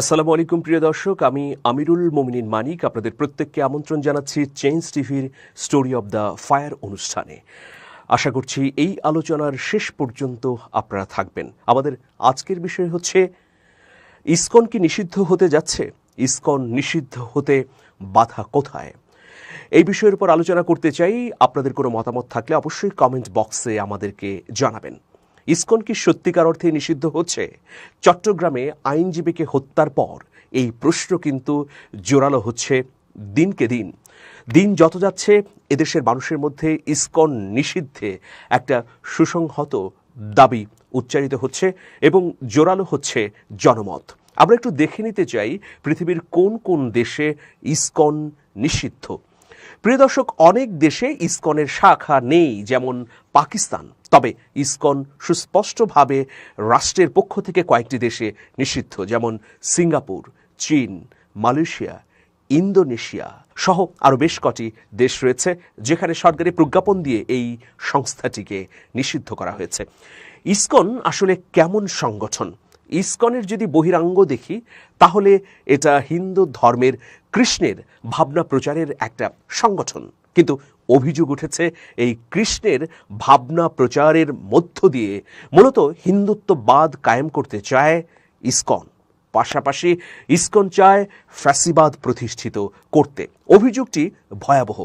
আসসালামু আলাইকুম, প্রিয় দর্শক। আমি আমিরুল মোমিনিন মানিক। আপনাদের প্রত্যেককে আমন্ত্রণ জানাচ্ছি চেঞ্জ টিভির স্টোরি অব দ্য ফায়ার অনুষ্ঠানে। আশা করছি এই আলোচনার শেষ পর্যন্ত আপনারা থাকবেন। আমাদের আজকের বিষয় হচ্ছে, ইসকন কি নিষিদ্ধ হতে যাচ্ছে? ইসকন নিষিদ্ধ হতে বাধা কোথায়? এই বিষয়ের উপর আলোচনা করতে চাই। আপনাদের কোনো মতামত থাকলে অবশ্যই কমেন্ট বক্সে আমাদেরকে জানাবেন। ইসকন কি সত্যিকার অর্থে নিষিদ্ধ হচ্ছে? চট্টগ্রামে আইনজীবীকে হত্যার পর এই প্রশ্ন কিন্তু জোরালো হচ্ছে দিনকে দিন। দিন যত যাচ্ছে, এদেশের মানুষের মধ্যে ইসকন নিষিদ্ধে একটা সুসংহত দাবি উচ্চারিত হচ্ছে এবং জোরালো হচ্ছে জনমত। আমরা একটু দেখে নিতে চাই পৃথিবীর কোন কোন দেশে ইসকন নিষিদ্ধ। প্রিয় দর্শক, অনেক দেশে ইসকনের শাখা নেই, যেমন পাকিস্তান। তবে ইসকন সুস্পষ্টভাবে রাষ্ট্রের পক্ষ থেকে কয়েকটি দেশে নিষিদ্ধ, যেমন সিঙ্গাপুর, চীন, মালয়েশিয়া, ইন্দোনেশিয়া সহ আরও বেশ কটি দেশ রয়েছে, যেখানে সরকারি প্রজ্ঞাপন দিয়ে এই সংস্থাটিকে নিষিদ্ধ করা হয়েছে। ইসকন আসলে কেমন সংগঠন? ইসকনের যদি বহিরাঙ্গ দেখি, তাহলে এটা হিন্দু ধর্মের কৃষ্ণের ভাবনা প্রচারের একটা সংগঠন। কিন্তু অভিযোগ উঠেছে, এই কৃষ্ণের ভাবনা প্রচারের মধ্য দিয়ে মূলত হিন্দুত্ববাদ কায়েম করতে চায় ইসকন। পাশাপাশি ইস্কন চায় ফ্যাসিবাদ প্রতিষ্ঠিত করতে। অভিযোগটি ভয়াবহ।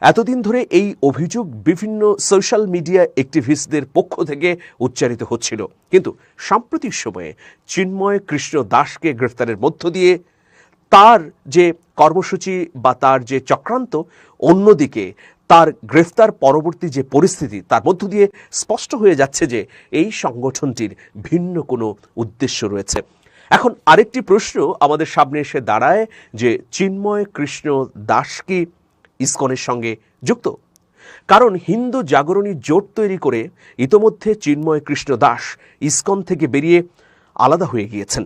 এতদিন ধরে এই অভিযোগ বিভিন্ন সোশ্যাল মিডিয়া অ্যাক্টিভিস্টদের পক্ষ থেকে উচ্চারিত হচ্ছিল। কিন্তু সাম্প্রতিক সময়ে চিন্ময় কৃষ্ণ দাসকে গ্রেফতারের মধ্য দিয়ে তার যে কর্মসূচি বা তার যে চক্রান্ত, অন্যদিকে তার গ্রেফতার পরবর্তী যে পরিস্থিতি, তার মধ্য দিয়ে স্পষ্ট হয়ে যাচ্ছে যে এই সংগঠনটির ভিন্ন কোনো উদ্দেশ্য রয়েছে। এখন আরেকটি প্রশ্ন আমাদের সামনে এসে দাঁড়ায় যে চিন্ময় কৃষ্ণ দাস কি ইসকনের সঙ্গে যুক্ত? কারণ হিন্দু জাগরণী জোট তৈরি করে ইতোমধ্যে চিন্ময় কৃষ্ণ দাস ইসকন থেকে বেরিয়ে আলাদা হয়ে গিয়েছেন।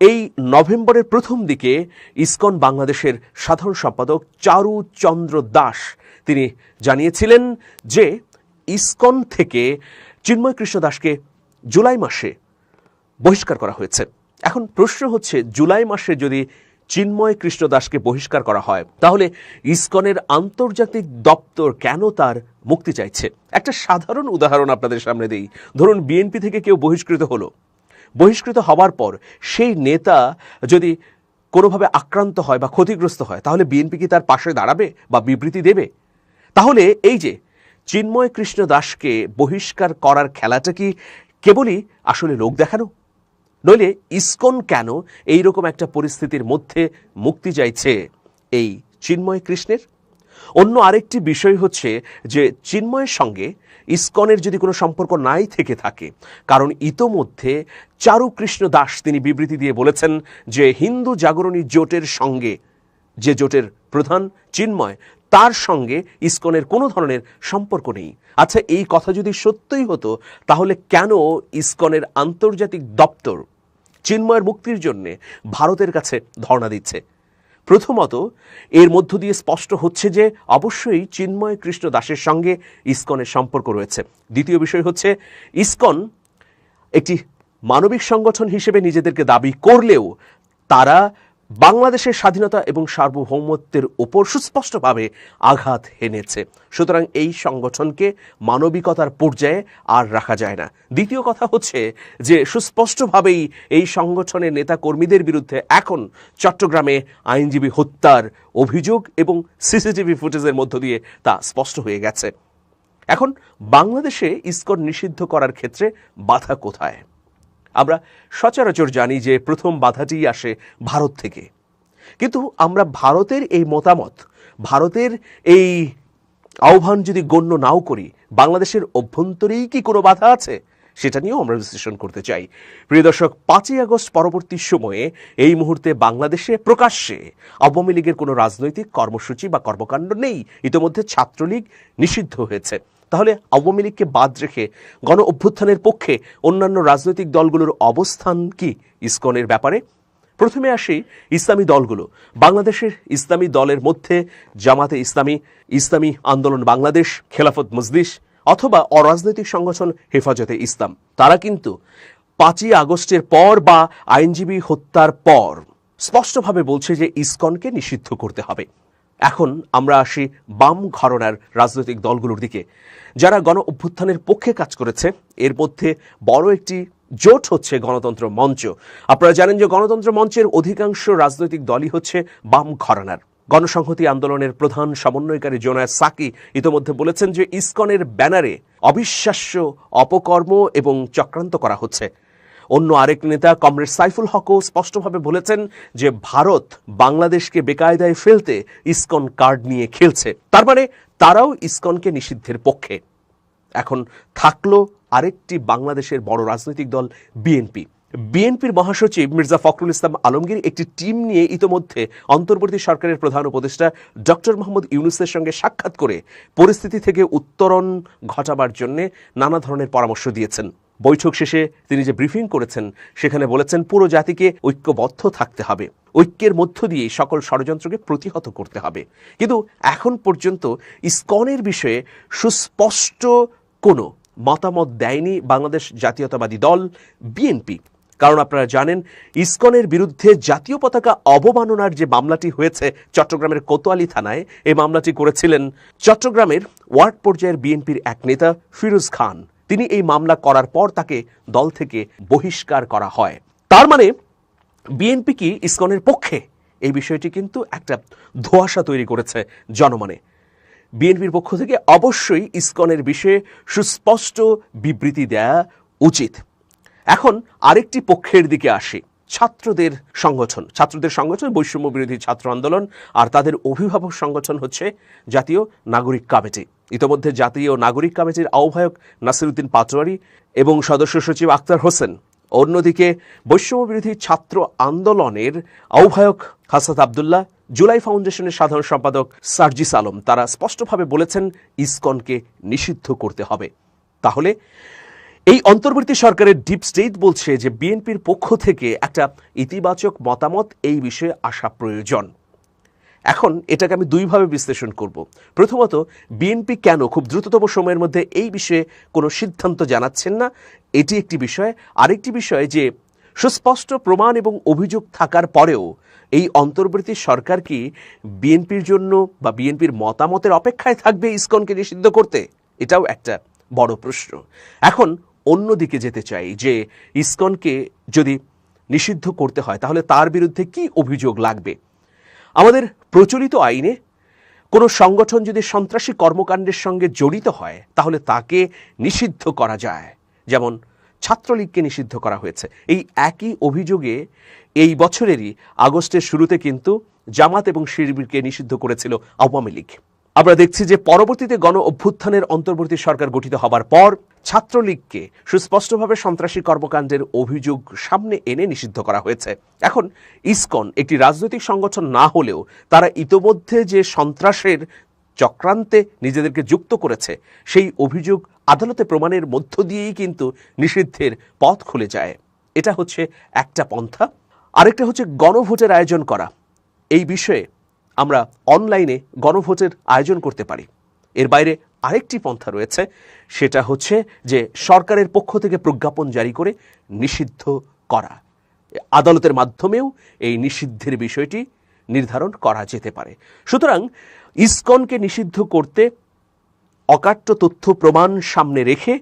এই নভেম্বরের প্রথম দিকে ইসকন বাংলাদেশের সাধারণ সম্পাদক চারু চন্দ্র দাস তিনি জানিয়েছিলেন যে ইসকন থেকে চিন্ময় কৃষ্ণ দাসকে জুলাই মাসে বহিষ্কার করা হয়েছে। এখন প্রশ্ন হচ্ছে, জুলাই মাসে যদি চিন্ময় কৃষ্ণ দাসকে বহিষ্কার করা হয়, তাহলে ইসকনের আন্তর্জাতিক দপ্তর কেন তার মুক্তি চাইছে? একটা সাধারণ উদাহরণ আপনাদের সামনে দিই। ধরুন, বিএনপি থেকে কেউ বহিষ্কৃত হলো। বহিষ্কৃত হওয়ার পর সেই নেতা যদি কোনোভাবে আক্রান্ত হয় বা ক্ষতিগ্রস্ত হয়, তাহলে বিএনপি কি তার পাশে দাঁড়াবে বা বিবৃতি দেবে? তাহলে এই যে চিন্ময় কৃষ্ণ দাসকে বহিষ্কার করার খেলাটা কি কেবলই আসলে লোক দেখানো? নইলে ইস্কন কেন এই রকম একটা পরিস্থিতির মধ্যে মুক্তি চাইছে এই চিন্ময় কৃষ্ণের? অন্য আরেকটি বিষয় হচ্ছে যে চিন্ময়ের সঙ্গে ইস্কনের যদি কোনো সম্পর্ক নাই থেকে থাকে, কারণ ইতোমধ্যে চারুকৃষ্ণ দাস তিনি বিবৃতি দিয়ে বলেছেন যে হিন্দু জাগরণী জোটের সঙ্গে যে জোটের প্রধান চিন্ময়, তার সঙ্গে ইসকনের কোনো ধরনের সম্পর্ক নেই। আচ্ছা এই কথা যদি সত্যই হতো, তাহলে কেন ইসকনের আন্তর্জাতিক দপ্তর চিন্ময়ের মুক্তির জন্য ভারতের কাছে ধর্ণা দিচ্ছে? প্রথমত, এর মধ্য দিয়ে স্পষ্ট হচ্ছে যে, অবশ্যই চিন্ময় কৃষ্ণ দাসের সঙ্গে ইসকনের সম্পর্ক রয়েছে। দ্বিতীয় বিষয় হচ্ছে, ইসকন একটি মানবিক সংগঠন হিসেবে নিজেদেরকে দাবি করলেও তারা বাংলাদেশের স্বাধীনতা এবং সার্বভৌমত্বের ওপর সুস্পষ্টভাবে আঘাত হেনেছে। সুতরাং এই সংগঠনকে মানবিকতার পর্যায়ে আর রাখা যায় না। দ্বিতীয় কথা হচ্ছে যে, সুস্পষ্টভাবেই এই সংগঠনের নেতা কর্মীদের বিরুদ্ধে এখন চট্টগ্রামে আইনজীবী হত্যার অভিযোগ এবং সিসিটিভি ফুটেজের মধ্য দিয়ে তা স্পষ্ট হয়ে গেছে। এখন বাংলাদেশে ইসকন নিষিদ্ধ করার ক্ষেত্রে বাধা কোথায়? আমরা সচরাচর জানি যে প্রথম বাধাটি আসে ভারত থেকে। কিন্তু আমরা ভারতের এই মতামত, ভারতের এই আহ্বান যদি গণ্য নাও করি, বাংলাদেশের অভ্যন্তরেই কি কোনো বাধা আছে? সেটা নিয়েও আমরা বিশ্লেষণ করতে চাই। প্রিয় দর্শক, পাঁচই আগস্ট পরবর্তী সময়ে এই মুহূর্তে বাংলাদেশে প্রকাশ্যে আওয়ামী লীগের কোনো রাজনৈতিক কর্মসূচি বা কর্মকাণ্ড নেই। ইতোমধ্যে ছাত্রলীগ নিষিদ্ধ হয়েছে। তাহলে আওয়ামী লীগকে বাদ রেখে গণ অভ্যুত্থানের পক্ষে অন্যান্য রাজনৈতিক দলগুলোর অবস্থান কি ইসকনের ব্যাপারে? প্রথমে আসি ইসলামী দলগুলো। বাংলাদেশের ইসলামী দলের মধ্যে জামাতে ইসলামী ইসলামী আন্দোলন বাংলাদেশ, খেলাফত মজলিস অথবা অরাজনৈতিক সংগঠন হেফাজতে ইসলাম। তারা কিন্তু পাঁচই আগস্টের পর বা আইনজীবী হত্যার পর স্পষ্টভাবে বলছে যে ইসকনকে নিষিদ্ধ করতে হবে। এখন আমরা আসি বাম ঘরনার রাজনৈতিক দলগুলোর দিকে। যারা গণ অভ্যুত্থানের পক্ষে কাজ করেছে, এর মধ্যে বড় একটি জোট হচ্ছে গণতন্ত্র মঞ্চ। আপনারা জানেন যে গণতন্ত্র মঞ্চের অধিকাংশ রাজনৈতিক দলই হচ্ছে বাম ঘরানার। গণসংহতি আন্দোলনের প্রধান সমন্বয়কারী জোনায় সাকি ইতোমধ্যে বলেছেন যে ইসকনের ব্যানারে অবিশ্বাস্য অপকর্ম এবং চক্রান্ত করা হচ্ছে। অন্য আরেক নেতা কমরেড সাইফুল হকও স্পষ্টভাবে বলেছেন যে ভারত বাংলাদেশকে বেকায়দায় ফেলতে ইসকন কার্ড নিয়ে খেলছে। তার মানে তারাও ইসকনকে নিষিদ্ধের পক্ষে। এখন থাকল আরেকটি বাংলাদেশের বড় রাজনৈতিক দল, বিএনপি। বিএনপির মহাসচিব মির্জা ফখরুল ইসলাম আলমগীর একটি টিম নিয়ে ইতোমধ্যে অন্তর্বর্তী সরকারের প্রধান উপদেষ্টা ডক্টর মোহাম্মদ ইউনুসের সঙ্গে সাক্ষাৎ করে পরিস্থিতি থেকে উত্তরণ ঘটাবার জন্য নানা ধরনের পরামর্শ দিয়েছেন। বৈঠক শেষে তিনি যে ব্রিফিং করেছেন, সেখানে বলেছেন পুরো জাতিকে ঐক্যবদ্ধ থাকতে হবে। ঐক্যের মধ্য দিয়ে সকল ষড়যন্ত্রকে প্রতিহত করতে হবে। কিন্তু এখন পর্যন্ত ইসকনের বিষয়ে সুস্পষ্ট কোনো মতামত দেয়নি বাংলাদেশ জাতীয়তাবাদী দল, বিএনপি। কারণ আপনারা জানেন, ইসকনের বিরুদ্ধে জাতীয় পতাকা অবমাননার যে মামলাটি হয়েছে চট্টগ্রামের কোতোয়ালি থানায়, এই মামলাটি করেছিলেন চট্টগ্রামের ওয়ার্ড পর্যায়ের বিএনপির এক নেতা ফিরোজ খান। তিনি এই মামলা করার পর তাকে দল থেকে বহিষ্কার করা হয়। তার মানে বিএনপি কি ইসকনের পক্ষে? এই বিষয়টি কিন্তু একটা ধোয়াশা তৈরি করেছে জনমনে। বিএনপির পক্ষ থেকে অবশ্যই ইসকনের বিষয়ে সুস্পষ্ট বিবৃতি দেয়া উচিত। এখন আরেকটি পক্ষের দিকে আসি। ছাত্রদের সংগঠন। ছাত্রদের সংগঠন, বৈষম্য বিরোধী ছাত্র আন্দোলন আর তাদের অভিভাবক সংগঠন হচ্ছে জাতীয় নাগরিক কমিটি। ইতোমধ্যে জাতীয় নাগরিক কমিটির আহ্বায়ক নাসিরুদ্দিন পাটোয়ারি এবং সদস্য সচিব আক্তার হোসেন। অন্যদিকে বৈষম্য বিরোধী ছাত্র আন্দোলনের আহ্বায়ক হাসাত আবদুল্লাহ, জুলাই ফাউন্ডেশনের সাধারণ সম্পাদক সার্জিস আলম। তারা স্পষ্টভাবে বলেছেন, ইসকনকে নিষিদ্ধ করতে হবে। তাহলে এই অন্তর্বর্তী সরকারের ডিপ স্টেট বলছে যে বিএনপির পক্ষ থেকে একটা ইতিবাচক মতামত এই বিষয়ে আসা প্রয়োজন। এখন এটাকে আমি দুইভাবে বিশ্লেষণ করব। প্রথমত, বিএনপি কেন খুব দ্রুততম সময়ের মধ্যে এই বিষয়ে কোনো সিদ্ধান্ত জানাচ্ছেন না? এটি একটি বিষয়। আরেকটি বিষয় যে, সুস্পষ্ট প্রমাণ এবং অভিযোগ থাকার পরেও এই অন্তর্বর্তী সরকার কি বিএনপির জন্য বা বিএনপির মতামতের অপেক্ষায় থাকবে ইসকনকে নিষিদ্ধ করতে? এটাও একটা বড় প্রশ্ন। এখন অন্যদিকে যেতে চাই যে ইসকনকে যদি নিষিদ্ধ করতে হয়, তাহলে তার বিরুদ্ধে কি অভিযোগ লাগবে? আমাদের প্রচলিত আইনে কোনো সংগঠন যদি সন্ত্রাসী কর্মকাণ্ডের সঙ্গে জড়িত হয়, তাহলে তাকে নিষিদ্ধ করা যায়। যেমন ছাত্রলীগকে নিষিদ্ধ করা হয়েছে। এই একই অভিযোগে এই বছরেরই আগস্টের শুরুতে কিন্তু জামাত এবং শিবিরকে নিষিদ্ধ করেছিল আওয়ামী লীগ। আমরা দেখছি যে পরবর্তীতে গণ অভ্যুত্থানের অন্তর্বর্তী সরকার গঠিত হবার পর ছাত্রলীগকে সুস্পষ্টভাবে সন্ত্রাসী কর্মকাণ্ডের অভিযোগ সামনে এনে নিষিদ্ধ করা হয়েছে। এখন ইসকন একটি রাজনৈতিক সংগঠন না হলেও তারা ইতোমধ্যে যে সন্ত্রাসের চক্রান্তে নিজেদেরকে যুক্ত করেছে, সেই অভিযোগ আদালতে প্রমাণের মধ্য দিয়েই কিন্তু নিষিদ্ধের পথ খুলে যায়। এটা হচ্ছে একটা পন্থা। আরেকটা হচ্ছে গণভোটের আয়োজন করা। এই বিষয়ে আমরা অনলাইনে গণভোটের আয়োজন করতে পারি। এর বাইরে আরেকটি পন্থা রয়েছে, সেটা হচ্ছে যে সরকারের পক্ষ থেকে প্রজ্ঞাপন জারি করে নিষিদ্ধ করা। আদালতের মাধ্যমেও এই নিষিদ্ধের বিষয়টি নির্ধারণ করা যেতে পারে। সুতরাং ইসকনকে নিষিদ্ধ করতে অকাট্য তথ্য প্রমাণ সামনে রেখে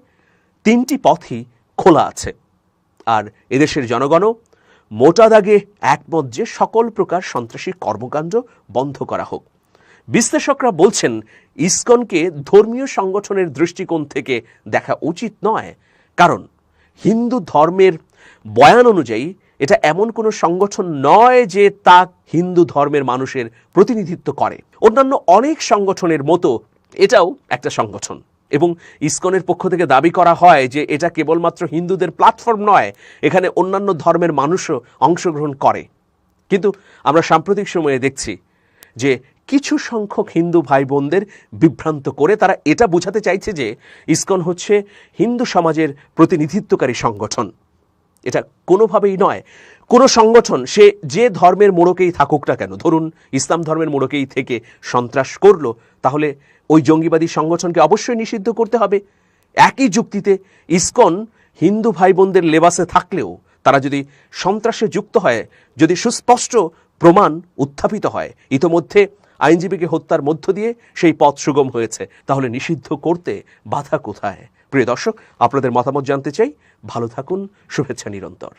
তিনটি পথই খোলা আছে। আর এদেশের জনগণও মোটা দাগে একমত যে সকল প্রকার সন্ত্রাসী কর্মকাণ্ড বন্ধ করা হোক। বিশ্লেষকরা বলছেন, ইসকনকে ধর্মীয় সংগঠনের দৃষ্টিকোণ থেকে দেখা উচিত নয়। কারণ, হিন্দু ধর্মের বয়ান অনুযায়ী এটা এমন কোনো সংগঠন নয় যে তা হিন্দু ধর্মের মানুষের প্রতিনিধিত্ব করে। অন্যান্য অনেক সংগঠনের মতো এটাও একটা সংগঠন। এবং ইসকনের পক্ষ থেকে দাবি করা হয় যে এটা কেবলমাত্র হিন্দুদের প্ল্যাটফর্ম নয়, এখানে অন্যান্য ধর্মের মানুষও অংশগ্রহণ করে। কিন্তু আমরা সাম্প্রতিক সময়ে দেখছি যে কিছু সংখ্যক হিন্দু ভাই বোনদের বিভ্রান্ত করে তারা এটা বোঝাতে চাইছে যে ইসকন হচ্ছে হিন্দু সমাজের প্রতিনিধিত্বকারী সংগঠন। এটা কোনোভাবেই নয় কোনো সংগঠন, সে যে ধর্মের মোড়কেই থাকুক না কেন, ধরুন ইসলাম ধর্মের মোড়কেই থেকে সন্ত্রাস করল, তাহলে ওই জঙ্গিবাদী সংগঠনকে অবশ্যই নিষিদ্ধ করতে হবে। একই যুক্তিতে ইসকন হিন্দু ভাই বোনদের লেবাসে থাকলেও, তারা যদি সন্ত্রাসে যুক্ত হয়, যদি সুস্পষ্ট প্রমাণ উত্থাপিত হয়, ইতোমধ্যে আইনজীবীকে হত্যার মধ্য দিয়ে সেই পথ সুগম হয়েছে, তাহলে নিষিদ্ধ করতে বাধা কোথায়? প্রিয় দর্শক, আপনাদের মতামত জানতে চাই। ভালো থাকুন, শুভেচ্ছা নিরন্তর।